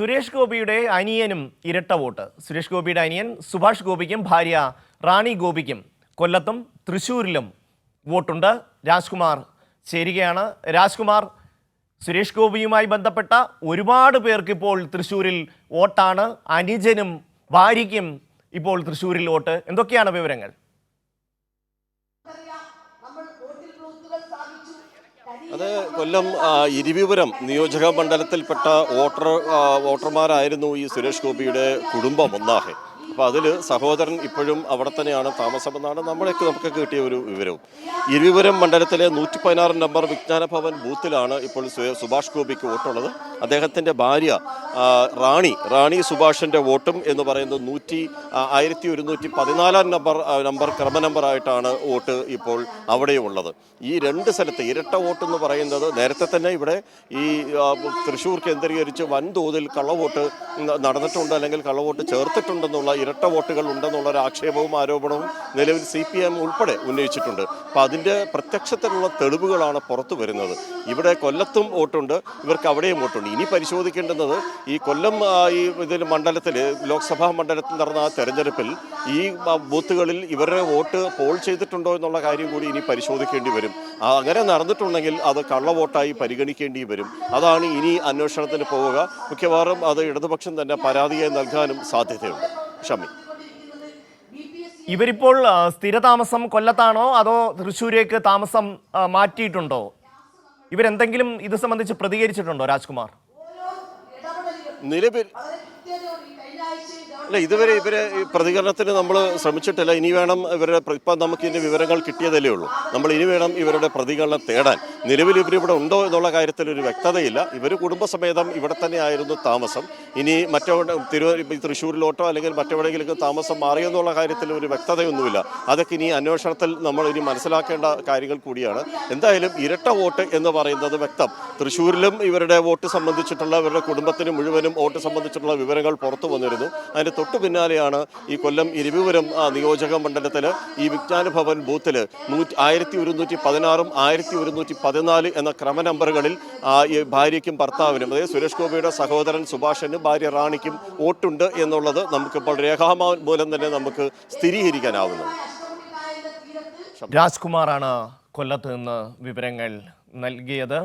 സുരേഷ് ഗോപിയുടെ അനിയനും ഇരട്ട വോട്ട്. സുരേഷ് ഗോപിയുടെ അനിയൻ സുഭാഷ് ഗോപിക്കും ഭാര്യ റാണി ഗോപിക്കും കൊല്ലത്തും തൃശ്ശൂരിലും വോട്ടുണ്ട്. രാജ്കുമാർ ചേരുകയാണ്. രാജ്കുമാർ സുരേഷ് ഗോപിയുമായി ബന്ധപ്പെട്ട ഒരുപാട് പേർക്ക് ഇപ്പോൾ തൃശ്ശൂരിൽ വോട്ടാണ്. അനുജനും ഭാര്യയ്ക്കും ഇപ്പോൾ തൃശ്ശൂരിൽ വോട്ട്. എന്തൊക്കെയാണ് വിവരങ്ങൾ? അത് കൊല്ലം ഇരുവിപുരം നിയോജക മണ്ഡലത്തിൽപ്പെട്ട വോട്ടർ വോട്ടർമാരായിരുന്നു ഈ സുരേഷ് ഗോപിയുടെ കുടുംബം ഒന്നാകെ. അപ്പോൾ അതിൽ സഹോദരൻ ഇപ്പോഴും അവിടെ തന്നെയാണ് താമസമെന്നാണ് നമ്മളെയൊക്കെ നമുക്ക് കിട്ടിയ ഒരു വിവരവും. ഇരുവിപുരം മണ്ഡലത്തിലെ നൂറ്റി പതിനാറ് നമ്പർ വിജ്ഞാന ഭവൻ ബൂത്തിലാണ് ഇപ്പോൾ സുഭാഷ് ഗോപിക്ക് വോട്ടുള്ളത്. അദ്ദേഹത്തിന്റെ ഭാര്യ റാണി റാണി സുഭാഷിന്റെ വോട്ടും എന്ന് പറയുന്നത് നൂറ്റി ആയിരത്തി ഒരുന്നൂറ്റി പതിനാലാം നമ്പർ നമ്പർ ക്രമ നമ്പറായിട്ടാണ് വോട്ട് ഇപ്പോൾ അവിടെയുള്ളത് ഈ രണ്ട് സ്ഥലത്ത് ഇരട്ട വോട്ട് എന്ന് പറയുന്നത് നേരത്തെ തന്നെ ഇവിടെ ഈ തൃശ്ശൂർ കേന്ദ്രീകരിച്ച് വൻതോതിൽ കള്ളവോട്ട് നടന്നിട്ടുണ്ട് അല്ലെങ്കിൽ കള്ളവോട്ട് ചേർത്തിട്ടുണ്ടെന്നുള്ള ഇരട്ട വോട്ടുകൾ ഉണ്ടെന്നുള്ള ആക്ഷേപവും ആരോപണവും നിലവിൽ സി പി എം ഉൾപ്പെടെ ഉന്നയിച്ചിട്ടുണ്ട്. അപ്പോൾ അതിന്റെ പ്രത്യക്ഷത്തിലുള്ള തെളിവുകളാണ് പുറത്തു വരുന്നത്. ഇവിടെ കൊല്ലത്തും വോട്ടുണ്ട് ഇവർക്ക് അവിടെയും വോട്ടുണ്ട്. ഇനി പരിശോധിക്കേണ്ടുന്നത് ഈ കൊല്ലം ഈ ഇതിൽ മണ്ഡലത്തിൽ ലോക്സഭാ മണ്ഡലത്തിൽ നടന്ന ആ തെരഞ്ഞെടുപ്പിൽ ഈ ബൂത്തുകളിൽ ഇവരുടെ വോട്ട് പോൾ ചെയ്തിട്ടുണ്ടോ എന്നുള്ള കാര്യം കൂടി ഇനി പരിശോധിക്കേണ്ടി വരും. അങ്ങനെ നടന്നിട്ടുണ്ടെങ്കിൽ അത് കള്ളവോട്ടായി പരിഗണിക്കേണ്ടി വരും. അതാണ് ഇനി അന്വേഷണത്തിന് പോവുക. മിക്കവാറും അത് ഇടതുപക്ഷം തന്നെ പരാതിയായി നൽകാനും സാധ്യതയുണ്ട്. ഷമി ഇവരിപ്പോൾ സ്ഥിരതാമസം കൊല്ലത്താണോ അതോ തൃശ്ശൂരേക്ക് താമസം മാറ്റിയിട്ടുണ്ടോ? ഇവരെന്തെങ്കിലും ഇത് സംബന്ധിച്ച് പ്രതികരിച്ചിട്ടുണ്ടോ രാജ്കുമാർ? നിലവിൽ അല്ല ഇതുവരെ ഇവരെ പ്രതികരണത്തിന് നമ്മൾ ശ്രമിച്ചിട്ടില്ല. ഇനി വേണം ഇവരുടെ ഇപ്പം നമുക്ക് ഇതിന്റെ വിവരങ്ങൾ കിട്ടിയതല്ലേ ഉള്ളൂ. നമ്മൾ ഇനി വേണം ഇവരുടെ പ്രതികരണം തേടാൻ. നിലവിൽ ഇവരിവിടെ ഉണ്ടോ എന്നുള്ള കാര്യത്തിൽ ഒരു വ്യക്തതയില്ല. ഇവർ കുടുംബസമേതം ഇവിടെ തന്നെ ആയിരുന്നു താമസം. ഇനി മറ്റെവിടെ തിരുവ തൃശ്ശൂരിലോട്ടോ അല്ലെങ്കിൽ മറ്റെവിടെയെങ്കിലും താമസം മാറിയെന്നുള്ള കാര്യത്തിൽ ഒരു വ്യക്തതയൊന്നുമില്ല. അതൊക്കെ ഇനി അന്വേഷണത്തിൽ നമ്മൾ ഇനി മനസ്സിലാക്കേണ്ട കാര്യങ്ങൾ കൂടിയാണ്. എന്തായാലും ഇരട്ട വോട്ട് എന്ന് പറയുന്നത് വ്യക്തം. തൃശ്ശൂരിലും ഇവരുടെ വോട്ട് സംബന്ധിച്ചിട്ടുള്ള ഇവരുടെ കുടുംബത്തിന് മുഴുവനും വോട്ട് സംബന്ധിച്ചിട്ടുള്ള വിവരങ്ങൾ പുറത്തു വന്നിരുന്നു. അതിന്റെ തൊട്ടു പിന്നാലെയാണ് ഈ കൊല്ലം ഇരുവിപുരം നിയോജക മണ്ഡലത്തിൽ ഈ വിജ്ഞാന ഭവൻ ബൂത്തിൽ നൂറ്റി ആയിരത്തി ഒരുന്നൂറ്റി പതിനാറും ആയിരത്തി ഒരുന്നൂറ്റി പതിനാല് എന്ന ക്രമ നമ്പറുകളിൽ ഈ ഭാര്യയ്ക്കും ഭർത്താവിനും അതായത് സുരേഷ് ഗോപിയുടെ സഹോദരൻ സുഭാഷനും ഭാര്യ റാണിക്കും വോട്ടുണ്ട് എന്നുള്ളത് നമുക്കിപ്പോൾ രേഖാമൂലം തന്നെ നമുക്ക് സ്ഥിരീകരിക്കാനാവുന്നത്. രാജ്കുമാറാണ് കൊല്ലത്ത് നിന്ന് വിവരങ്ങൾ നൽകിയത്.